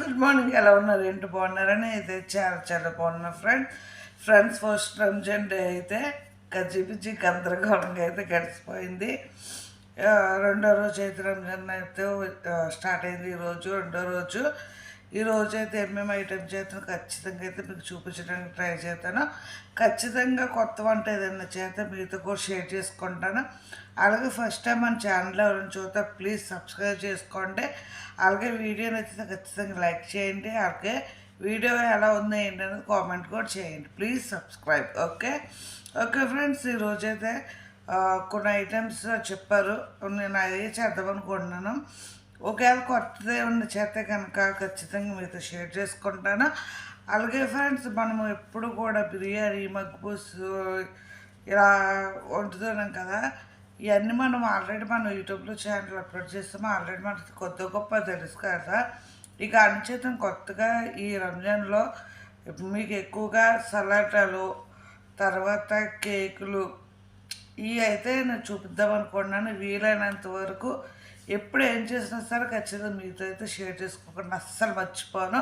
Good morning ఎలా ఉన్నారు? ఏంటి బాగున్నారని అయితే చాలా చాలా బాగున్నా friend friends first Ramzan day అయితే గజిబిజి గందరగోళంగా అయితే గడిచిపోయింది. రెండో రోజు అయితే రంజాన్ అయితే స్టార్ట్ అయింది ఈరోజు రెండో రోజు. ఈ రోజైతే అయితే ఏమేమి ఐటమ్స్ చేస్తాను ఖచ్చితంగా అయితే మీకు చూపించడానికి ట్రై చేస్తాను. ఖచ్చితంగా కొత్త వంట ఏదైనా చేస్తే మీతో కూడా షేర్ చేసుకుంటాను. అలాగే ఫస్ట్ టైం మన ఛానల్ ఎవరైనా చూస్తే ప్లీజ్ సబ్స్క్రైబ్ చేసుకోండి. అలాగే వీడియో నచ్చితే ఖచ్చితంగా లైక్ చేయండి. అలాగే వీడియో ఎలా ఉంది ఏంటనేది కామెంట్ కూడా చేయండి. Please subscribe. Okay? Okay friends ఈరోజైతే ఆ, కొన్ని ఐటమ్స్ చెప్పారు. నేను అదే చేద్దాం అనుకుంటున్నాను. ఒకవేళ కొత్తదే ఉంది చేస్తే కనుక ఖచ్చితంగా మీతో షేర్ చేసుకుంటాను. అలాగే ఫ్రెండ్స్ మనము ఎప్పుడు కూడా బిర్యానీ మగ్గుపూసు ఇలా వండుతున్నాం కదా ఇవన్నీ మనం ఆల్రెడీ మనం యూట్యూబ్లో ఛానల్ అప్లోడ్ చేస్తాము ఆల్రెడీ మనకి కొత్త గొప్ప తెలుసు కదా. ఇక అనుచేతం కొత్తగా ఈ రంజాన్లో మీకు ఎక్కువగా సలాటాలు తర్వాత కేకులు ఇవి అయితే నేను చూపిద్దాం అనుకున్నాను. వీలైనంత వరకు ఎప్పుడు ఏం చేసినా సరే ఖచ్చితంగా మీతో అయితే షేర్ చేసుకోకుండా అస్సలు మర్చిపోను.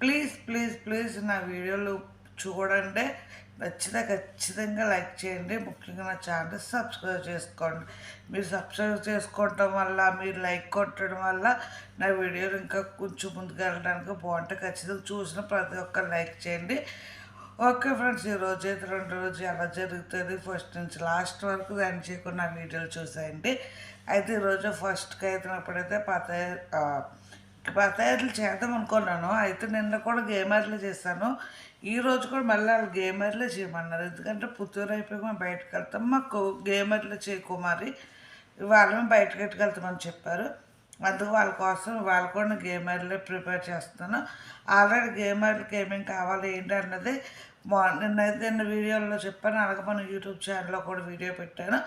ప్లీజ్ ప్లీజ్ ప్లీజ్ నా వీడియోలు చూడండి. నచ్చితే ఖచ్చితంగా లైక్ చేయండి. ముఖ్యంగా నా ఛానల్ సబ్స్క్రైబ్ చేసుకోండి. మీరు సబ్స్క్రైబ్ చేసుకోవటం వల్ల మీరు లైక్ కొట్టడం వల్ల నా వీడియోలు ఇంకా కొంచెం ముందుకు వెళ్ళడానికి బాగుంటాయి. ఖచ్చితంగా చూసిన ప్రతి ఒక్కరు లైక్ చేయండి. ఓకే ఫ్రెండ్స్ ఈ అయితే రెండు రోజు ఎలా జరుగుతుంది? ఫస్ట్ నుంచి లాస్ట్ వరకు దాన్ని చేయకుండా వీడియోలు చూసాయండి. అయితే ఈరోజు ఫస్ట్కి అయితే పతాయి పాత చేద్దాం అనుకున్నాను. అయితే నిన్న కూడా గేమర్లు చేశాను. ఈ రోజు కూడా మళ్ళీ వాళ్ళు గేమర్లు చేయమన్నారు. ఎందుకంటే పుత్తూరు అయిపోయి మేము బయటకు వెళ్తాం. మాకు గేమర్లు చేయకుమారి కుమారి. మేము బయటకు ఎట్టుకెళ్తామని చెప్పారు. అందుకు వాళ్ళ కోసం వాళ్ళు కూడా గేమర్లే ప్రిపేర్ చేస్తున్నాను. ఆల్రెడీ గేమర్లకి ఏమేమి కావాలి ఏంటి అన్నది నిన్నైతే నిన్న వీడియోలో చెప్పాను. అలాగే మన యూట్యూబ్ ఛానల్లో కూడా వీడియో పెట్టాను.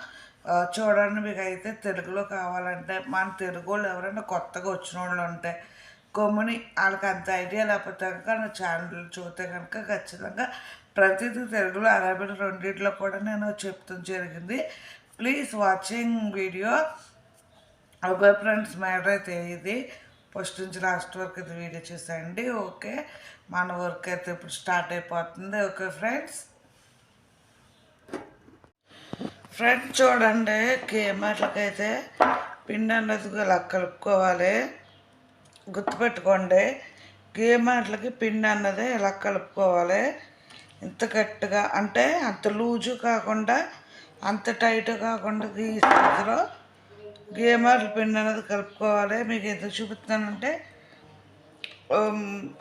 చూడండి మీకు అయితే తెలుగులో కావాలంటే మన తెలుగు వాళ్ళు ఎవరైనా కొత్తగా వచ్చిన వాళ్ళు ఉంటే గమ్ముని వాళ్ళకి అంత ఐడియా లేకపోతే కనుక నా ఛానల్ చూస్తే కనుక ఖచ్చితంగా ప్రతిదీ తెలుగులో అరబీ రెండింటిలో కూడా నేను చెప్తాం జరిగింది. Please watching video okay friends matter అయితే ఇది ఫస్ట్ నుంచి లాస్ట్ వరకు అయితే వీడియో చూసేయండి. ఓకే మన వర్క్ అయితే ఇప్పుడు స్టార్ట్ అయిపోతుంది. Okay friends. ఫ్రెండ్స్ చూడండి కేమర్లకైతే పిండి అన్నది ఇలా కలుపుకోవాలి. గుర్తుపెట్టుకోండి గేమర్లకి పిండి అన్నది ఇలా కలుపుకోవాలి. ఇంత గట్టిగా అంటే అంత లూజు కాకుండా అంత టైట్ కాకుండా ఈ స్థితిలో గేమర్ల పిండి అనేది కలుపుకోవాలి. మీకు ఎందుకు చూపిస్తానంటే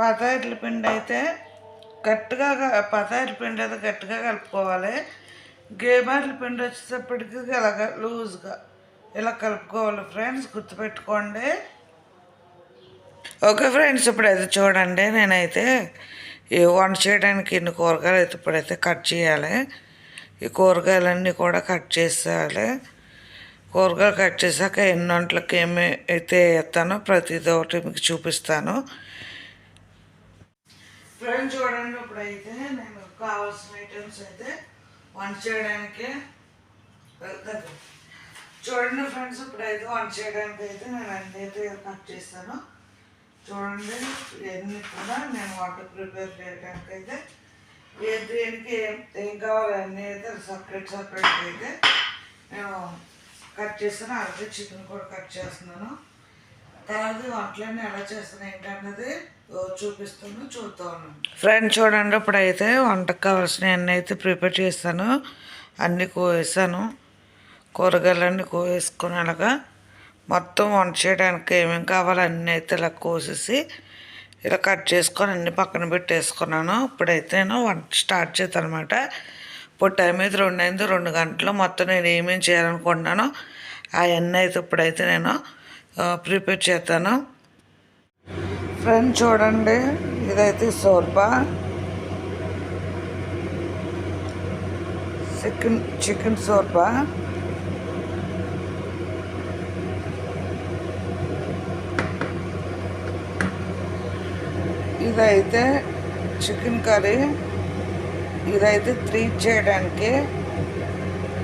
పతాయిల పిండి అయితే గట్టిగా క- పిండి అయితే గట్టిగా కలుపుకోవాలి. గేమర్ల పిండి వచ్చేటప్పటికి ఇలాగ లూజ్గా ఇలా కలుపుకోవాలి ఫ్రెండ్స్ గుర్తుపెట్టుకోండి. ఓకే ఫ్రెండ్స్ ఇప్పుడైతే చూడండి నేనైతే ఈ వంట చేయడానికి ఇన్ని కూరగాయలు అయితే ఇప్పుడైతే కట్ చేయాలి. ఈ కూరగాయలన్నీ కూడా కట్ చేసేయాలి. కూరగాయలు కట్ చేశాక ఎన్ని వంటలకి ఏమి అయితే వేస్తానో ప్రతిదీ ఒకటి మీకు చూపిస్తాను. ఫ్రెండ్స్ చూడండి ఇప్పుడైతే నేను కావాల్సిన ఐటమ్స్ అయితే వంట చేయడానికి చూడండి ఫ్రెండ్స్ ఇప్పుడైతే వంట చేయడానికి అయితే నేను అన్ని అయితే కట్ చేస్తాను చూడండి ఇవన్నీ కూడా నేను వంట ప్రిపేర్ చేయడానికి అయితే ఏ దేనికి ఏం ఏం కావాలి అన్నీ అయితే సపరేట్ సపరేట్ అయితే నేను కట్ చేస్తాను అలాగే చికెన్ కూడా కట్ చేస్తున్నాను. తర్వాత వంటలన్నీ ఎలా చేస్తాను ఏంటన్నది చూపిస్తాను చూద్దాం ఫ్రెండ్ చూడండి ఇప్పుడైతే వంటకు కావాల్సిన అన్నీ అయితే ప్రిపేర్ చేస్తాను. అన్నీ కోసాను కూరగాయలన్నీ కోసేసుకొని అలాగా మొత్తం వంట చేయడానికి ఏమేమి కావాలో అన్నీ అయితే ఇలా కోసేసి ఇలా కట్ చేసుకొని అన్ని పక్కన పెట్టేసుకున్నాను. ఇప్పుడైతే నేను వంట స్టార్ట్ చేస్తాను అనమాట ఇప్పుడు టైం అయితే రెండు అయింది రెండు గంటలు. మొత్తం నేను ఏమేమి చేయాలనుకుంటున్నానో అవన్నీ అయితే ఇప్పుడైతే నేను ప్రిపేర్ చేస్తాను. ఫ్రెండ్ చూడండి ఇదైతే సోర్బా. Chicken chicken shorba. ఇదైతే చికెన్ కర్రీ. ఇదైతే త్రీ చేయడానికి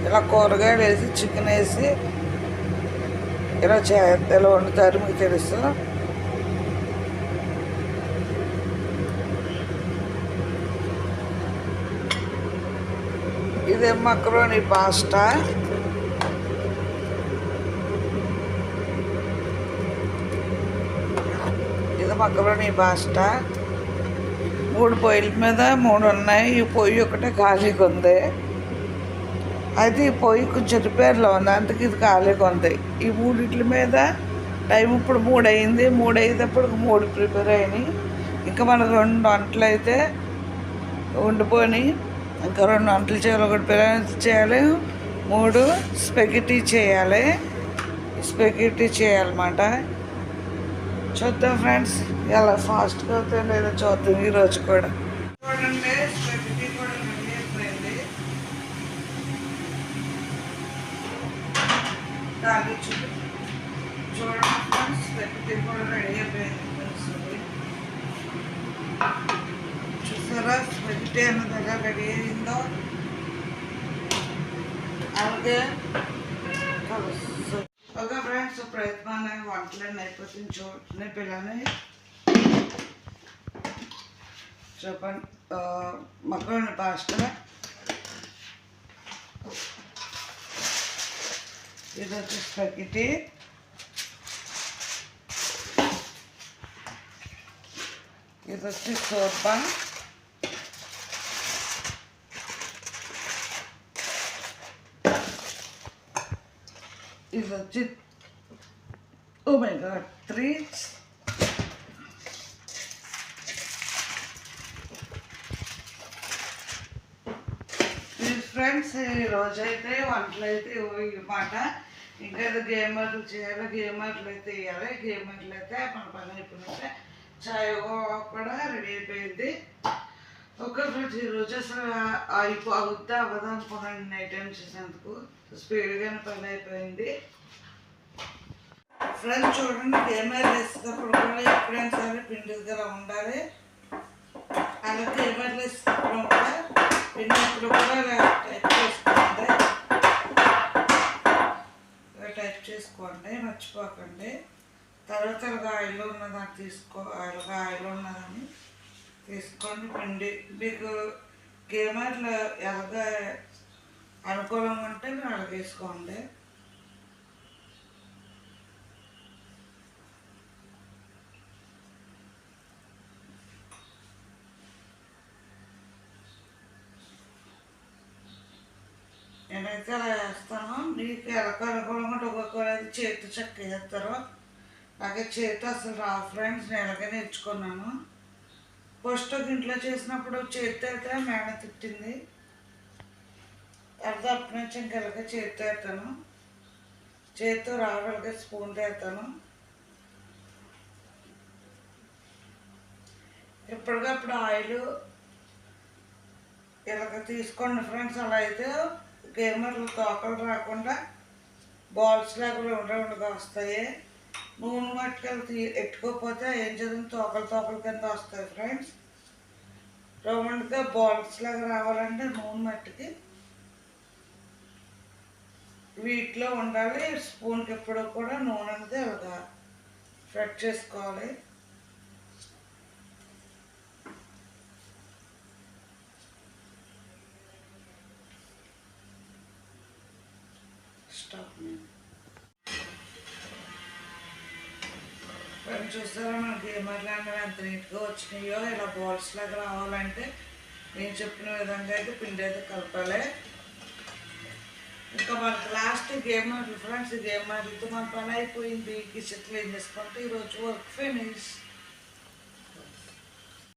ఇలా కూరగాయలు వేసి చికెన్ వేసి ఇలా చే ఇలా వండుతారు మీకు తెలుసు. ఇదే మక్రోని పాస్టా ఇది మక్రోని పాస్టా మూడు పొయ్యిల మీద మూడు ఉన్నాయి. ఈ పొయ్యి ఒకటే ఖాళీగా ఉంది. అయితే ఈ పొయ్యి కొంచెం రిపేర్లో ఉంది. అందుకే ఇది ఖాళీగా ఉంది. ఈ మూడిట్ల మీద టైం ఇప్పుడు మూడు అయింది. మూడు అయ్యేటప్పుడు మూడు ప్రిపేర్ అయినాయి. ఇంకా మనకు రెండు వంటలు అయితే ఉండిపోయి ఇంకా రెండు వంటలు చేయాలి. ఒకటి పిల్లలు చేయాలి. మూడు స్పెగిటీ చేయాలి. స్పెగిటీ చేయాలన్నమాట. చూద్దాం ఫ్రెండ్స్ ఎలా ఫాస్ట్గా అవుతుందో లేదో చూద్దాం ఈరోజు కూడా చూడండి స్పెగిటీ కూడా. రెడీ అయిపోయింది దాన్ని చూడు చూడండి ఫ్రెండ్స్ స్పెగిటీ కూడా రెడీ అయిపోయింది ఫ్రెండ్స్. చూసారా? స్పెగిటీ అన్నది ఎలా రెడీ అయిందో? అలాగే కలుస్తుంది ఓకే ఫ్రెండ్స్ ప్రయత్నం వంటలన్నీ అయిపోతుంది చూడండి పిల్లని చెప్పండి మక్కని పాస్తా ఇది వచ్చి స్పగిటీ ఇది వచ్చి సోర్బా ఇది వచ్చి oh my god three friends ఈ రోజైతే వంటలు అయితే ఇవ్వమాట ఇంకా ఏదో గేమర్లు చేయాలి గేమర్లు అయితే ఇవ్వాలి గేమర్లు అయితే మన పని అయిపోయినట్టే చాయ్ కూడా రెడీ అయిపోయింది ఒక ఫ్రెండ్స్ ఈరోజు అసలు అయిపో అవుద్దా అవ్వదా అనుకున్నాను నైట్ టైం చేసేందుకు స్పీడ్గానే పని అయిపోయింది. ఫ్రెండ్స్ చూడండి ఏమైనా వేసేటప్పుడు కూడా ఎప్పుడైనా సరే పిండి దగ్గర ఉండాలి. అలాగే ఏమైనా వేసేటప్పుడు కూడా పిండి ఎప్పుడు కూడా టైప్ చేసుకోండి. టైప్ చేసుకోండి మర్చిపోకండి. తర్వాత అలాగా ఆయిల్ ఉన్నదాన్ని తీసుకో అలాగా ఆయిల్ ఉన్నదని తీసుకోండి పిండి. మీకు గేమర్లు ఎలాగ అనుకూలంగా ఉంటే మీరు అలా వేసుకోండి. నేనైతే అలా వేస్తాను మీకు ఎలా అనుకూలంగా ఒక్కొక్కరు అయితే చేతి చెక్క వేస్తారు అలాగే చేతి అసలు రా ఫ్రెండ్స్ నేను ఎలాగే నేర్చుకున్నాను. ఫస్ట్ ఒక ఇంట్లో చేసినప్పుడు చేతి అయితే మేడ తిట్టింది. అర్థం అప్పటి నుంచి ఇంక ఇలాగే చేతి వేస్తాను చేతితో రావాలిగా స్పూన్తో వేస్తాను ఎప్పటికప్పుడు ఆయిల్ ఇలాగ తీసుకోండి ఫ్రెండ్స్. అలా అయితే గేమర్లు తోకలు రాకుండా బాల్స్ లాగా ఉండకుండా వస్తాయి. నూనె మట్టుకెళ్ళి తీ ఎట్టుకోకపోతే ఏం చదివిన? తోకలు తోకల కింద వస్తాయి ఫ్రెండ్స్. రౌండ్గా బాల్స్ లాగా రావాలంటే నూనె మట్టుకి వీటిలో ఉండాలి స్పూన్కి ఎప్పుడూ కూడా నూనె అనేది అలాగా ఫ్రెట్ చేసుకోవాలి. స్టాప్ మరి మన మనకి ఏమట్లాంటివి ఎంత నీట్గా వచ్చినాయో? ఇలా బాల్స్ లాగా రావాలంటే నేను చెప్పిన విధంగా అయితే పిండి అయితే కలపాలి. ఇంకా మనకు లాస్ట్ గేమ్ ఫ్రెండ్స్ గేమ్ ఆడితే మన పని అయిపోయింది సెటిల్ క్లీన్ చేసుకుంటే ఈరోజు వర్క్ ఫినిష్